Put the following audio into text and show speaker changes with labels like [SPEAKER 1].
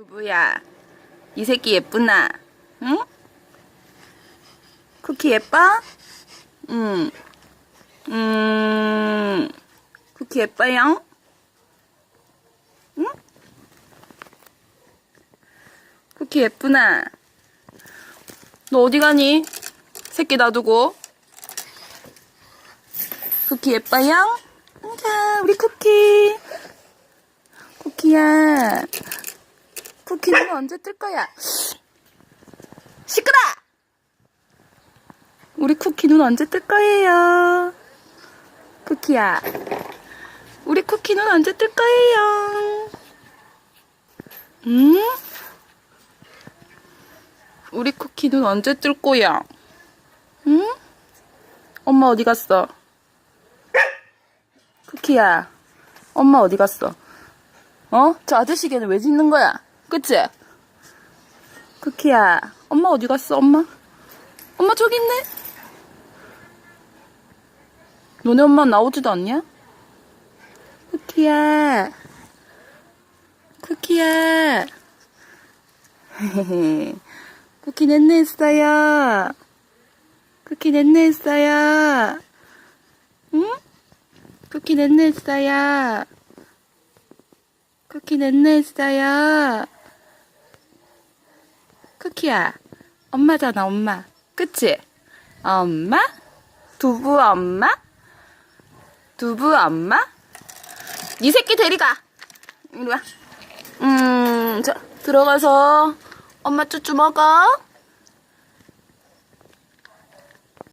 [SPEAKER 1] 두부야, 이 새끼 예쁘나? 응? 쿠키 예뻐? 응. 음, 쿠키 예뻐요? 응? 쿠키 예쁘나? 너 어디 가니? 새끼 놔두고. 쿠키 예뻐요? 자, 우리 쿠키. 쿠키야. 쿠키는 언제 뜰 거야? 시끄러! 우리 쿠키 눈 언제 뜰 거예요? 쿠키야. 우리 쿠키 눈 언제 뜰 거예요? 응? 우리 쿠키 눈 언제 뜰 거야? 응? 엄마 어디 갔어? 쿠키야. 엄마 어디 갔어? 어? 저 아저씨개는 왜 짖는 거야? 그치? 쿠키야. 엄마 어디 갔어, 엄마? 엄마 저기 있네? 너네 엄마 나오지도 않냐? 쿠키야. 쿠키야. 쿠키 넷내했어요. 쿠키 넷내했어요. 응? 쿠키 넷내했어요. 쿠키 넷내했어요. 쿠키야, 엄마잖아, 엄마. 그치? 엄마? 두부 엄마? 두부 엄마? 이 새끼 데리가. 이리 와. 음, 자, 들어가서 엄마 쭈쭈 먹어.